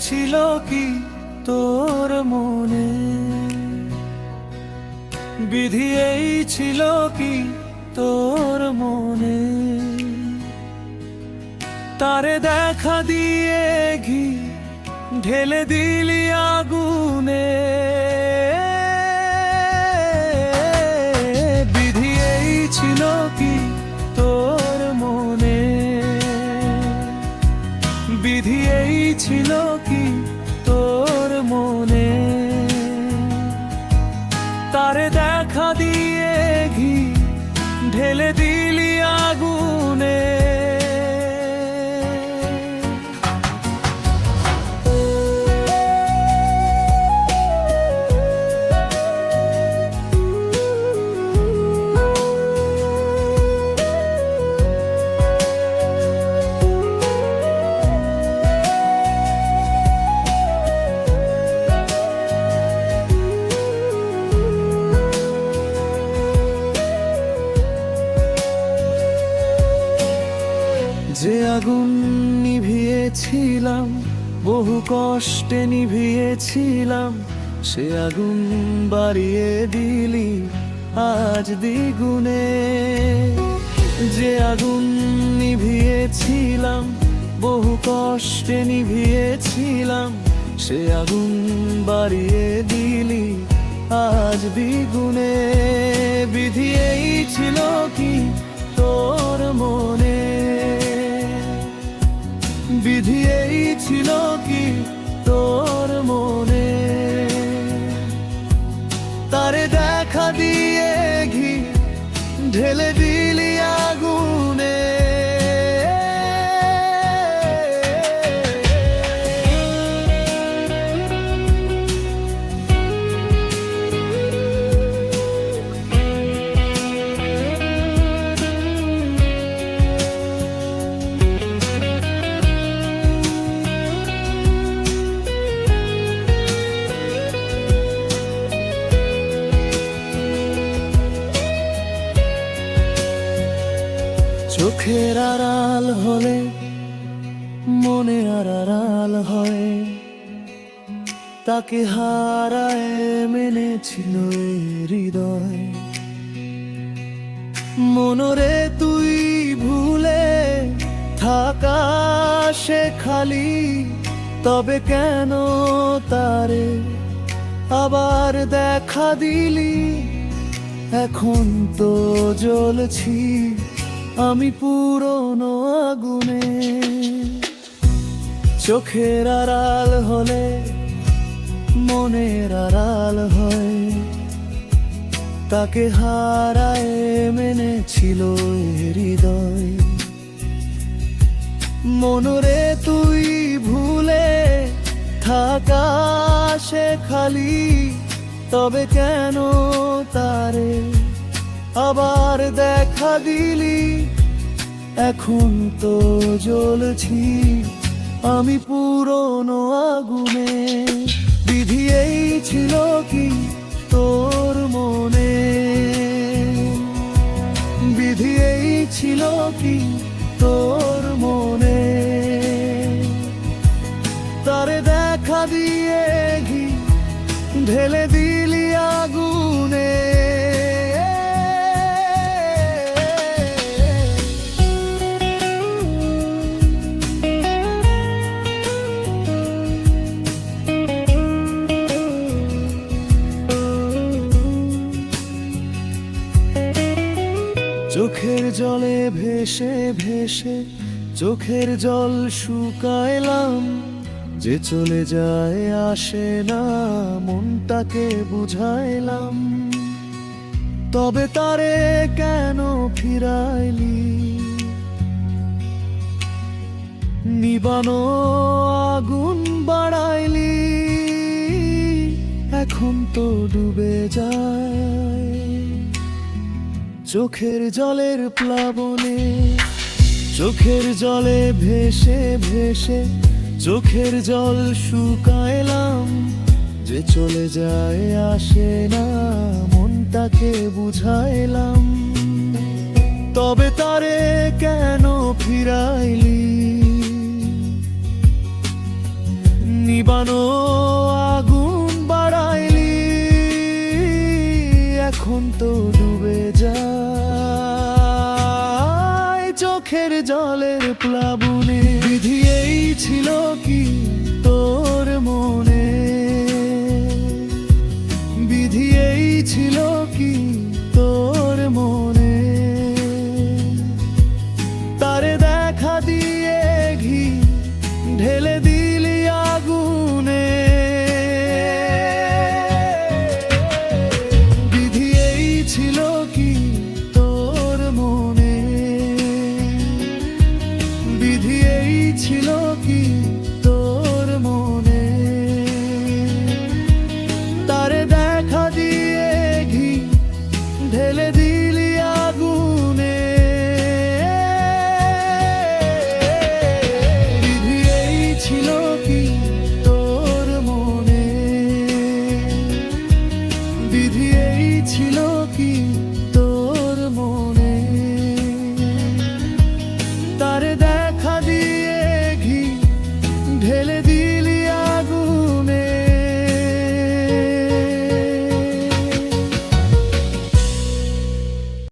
ছিল কি তোর মনে? বিধি এই ছিল কি তোর মনে? তারে দেখা দিয়ে ঘি ঢেলে দিলি আগুনে। তারে দেখা দিয়ে ঘি ঢেলে দিলি যে আগুন নিভিয়েছিলাম, বহু কষ্টে নিভিয়েছিলাম, সে আগুন বাড়িয়ে দিলি আজ দ্বিগুণে। যে আগুন নিভিয়েছিলাম, বহু কষ্টে নিভিয়েছিলাম, সে আগুন বাড়িয়ে দিলি আজ দ্বিগুণে। বিধি এই ছিল কি তোর মনে? বিধি এই ছিল কি? চোখের আড়াল হলে, মনে আর আড়াল হয়। তাকে হারায় মেনেছিল হৃদয়। মনরে তুই ভুলে থাকা সে খালি, তবে কেন তারে আবার দেখা দিলি? এখন তো জ্বলছি। আমি পুরনো আগুনে, চোখের আড়াল হলে মনের আড়াল হয়। তাকে হারায় মেনেছিল হৃদয়। মনরে তুই ভুলে থাকা সে খালি, তবে কেন তারে আবার দেখা দিলি, এখন তো জ্বলছি। আমি পুরনো আগুনে, বিধি এই ছিল কি তোর মনে? বিধি এই ছিল কি তোর মনে? তারে দেখা দিয়ে ঘি ঢেলে চোখের জলে ভেসে ভেসে, চোখের জল শুকাইলাম। যে চলে যায় আসে না, মনটাকে বুঝাইলাম। তবে তারে কেন ফিরাইলি? নিবানো আগুন চোখের জলের প্লাবনে, চোখের জলে ভেসে ভেসে, চোখের জল শুকাইলাম যে চলে যায় আসে না, মনটাকে বুঝাইলাম। তবে তারে কেন ফিরাইলি? নিবানো আগুন বাড়াইলি, এখন তো ডুবে যায় জলের প্লাবনে। বিধি এই ছিল কি তোর মনে? বিধি এই ছিল কি yollarda